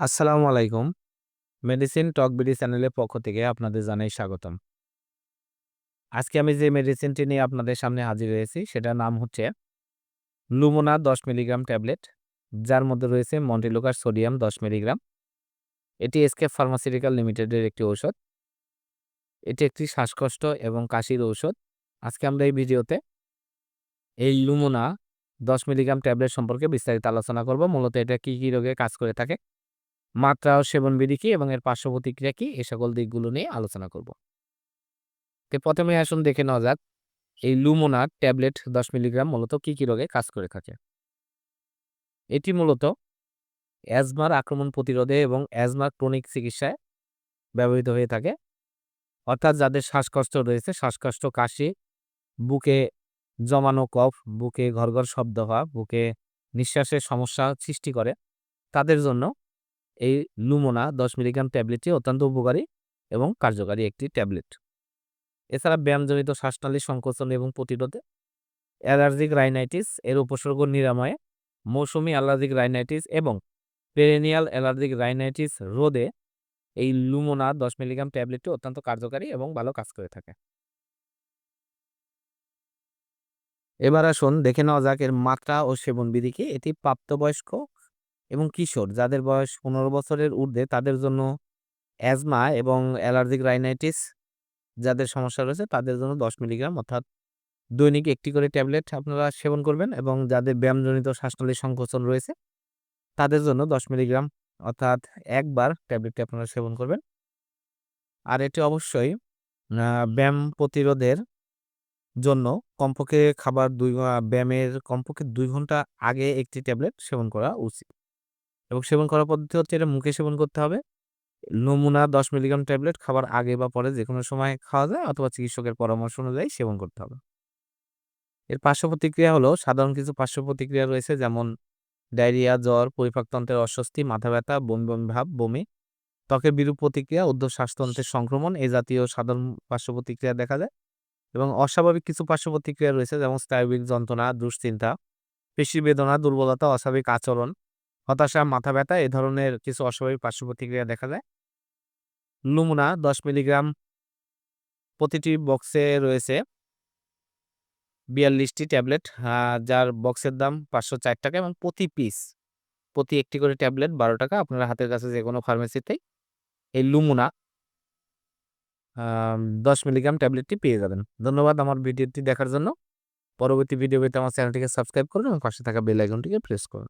আসসালামু আলাইকুম। মেডিসিন টক বিডি চ্যানেলের পক্ষ থেকে আপনাদের জানাই স্বাগতম। আজকে আমি যে মেডিসিনটি নিয়ে আপনাদের সামনে হাজির হয়েছি সেটার নাম হচ্ছে লুমোনা ১০ মিলিগ্রাম ট্যাবলেট যার মধ্যে রয়েছে মন্টিলুকার সোডিয়াম ১০ মিলিগ্রাম। এটি এসকেপ ফার্মাসিউটিক্যাল লিমিটেডের একটি ঔষধ। এটি একটি শ্বাসকষ্ট এবং কাশির ঔষধ। আজকে আমরা এই ভিডিওতে এই লুমোনা ১০ মিলিগ্রাম ট্যাবলেট সম্পর্কে বিস্তারিত আলোচনা করব। মূলত এটা কি, কি রোগে কাজ করে থাকে, মাত্রা ও সেবনবিধি কি এবং এর পার্শ্ব প্রতিক্রিয়া কি এ সকল দিকগুলো নিয়ে আলোচনা করব। তো প্রথমে আসুন দেখে নেওয়া যাক এই লুমোনা ট্যাবলেট ১০ মিলিগ্রাম মূলত কি, কি রোগে কাজ করে থাকে। এটি মূলত অ্যাজমার আক্রমণ প্রতিরোধে এবং অ্যাজমার ক্রনিক চিকিৎসায় ব্যবহৃত হয়ে থাকে। অর্থাৎ যাদের শ্বাসকষ্ট রয়েছে, শ্বাসকষ্ট, কাশি, বুকে জমানো কফ, বুকে ঘরঘর শব্দ হওয়া, বুকে নিঃশ্বাসের সমস্যা সৃষ্টি করে তাদের জন্য এই লুমোনা ১০ মিলিগ্রাম ট্যাবলেটটি অত্যন্ত উপকারী এবং কার্যকারী একটি ট্যাবলেট। এছাড়া ব্যায়ামজনিত শ্বাসনালী সংকোচন এবং প্রতিরোধে, অ্যালার্জিক রাইনাইটিস এর উপসর্গ নিরাময়ে, মৌসুমি অ্যালার্জিক রাইনাইটিস এবং পেরেনিয়াল অ্যালার্জিক রাইনাইটিস রোধে এই লুমোনা ১০ মিলিগ্রাম ট্যাবলেটটি অত্যন্ত কার্যকারী এবং ভালো কাজ করে থাকে। এবার আসুন দেখে নেওয়া যাক এর মাত্রা ও সেবনবিধি কি। এটি প্রাপ্তবয়স্ক এবং কিশোর যাদের বয়স ১৫ বছরের ঊর্ধ্বে, তাদের জন্য অ্যাজমা এবং অ্যালার্জিক রাইনাইটিস যাদের সমস্যা রয়েছে, তাদের জন্য ১০ মিলিগ্রাম অর্থাৎ দৈনিক একটি করে ট্যাবলেট আপনারা সেবন করবেন এবং যাদের ব্যায়ামজনিত শ্বাসনালীর সংকোচন রয়েছে, তাদের জন্য ১০ মিলিগ্রাম অর্থাৎ একবার ট্যাবলেটটি আপনারা সেবন করবেন। আর এটি অবশ্যই ব্যায়াম প্রতিরোধের জন্য কমপক্ষে খাবার ২ আ, ব্যায়ামের কমপক্ষে দুই ঘণ্টা আগে একটি ট্যাবলেট সেবন করা উচিত। এবং সেবন করার পদ্ধতি হচ্ছে এটা মুখে সেবন করতে হবে। নমুনা ১০ মিলিগ্রাম ট্যাবলেট খাবার আগে বা পরে যে কোনো সময় খাওয়া যায় অথবা চিকিৎসকের পরামর্শ অনুযায়ী সেবন করতে হবে। এর পার্শ্ব প্রতিক্রিয়া হলো সাধারণ কিছু পার্শ্ব প্রতিক্রিয়া রয়েছে যেমন ডায়রিয়া, জ্বর, পরিপাকতন্ত্রের অস্বস্তি, মাথা ব্যথা, বমি, বমি ভাব, বমি, ত্বকের বিরূপ প্রতিক্রিয়া, ঊর্ধ্ব শ্বাসতন্ত্রের সংক্রমণ এ জাতীয় সাধারণ পার্শ্ব প্রতিক্রিয়া দেখা যায় এবং অস্বাভাবিক কিছু পার্শ্ব প্রতিক্রিয়া রয়েছে যেমন স্নায়বিক যন্ত্রণা, দুশ্চিন্তা, পেশি বেদনা, দুর্বলতা, অস্বাভাবিক আচরণ, হতাশা, মাথা ব্যথা এ ধরনের কিছু অস্বাভাবিক পার্শ্ব প্রতিক্রিয়া দেখা যায়। লুমোনা ১০ মিলিগ্রাম প্রতিটি বক্সে রয়েছে বিয়াল্লিশটি ট্যাবলেট যার বক্সের দাম ৳৫০৪ এবং প্রতি পিস প্রতি একটি করে ট্যাবলেট ৳১২ আপনার হাতের কাছে যে কোনো ফার্মেসিতেই এই লুমোনা ১০ মিলিগ্রাম ট্যাবলেটটি পেয়ে যাবেন। ধন্যবাদ আমার ভিডিওটি দেখার জন্য। পরবর্তী ভিডিও পেতে আমার চ্যানেলটিকে সাবস্ক্রাইব করুন এবং পাশে থাকা বেল আইকনটিকে প্রেস করুন।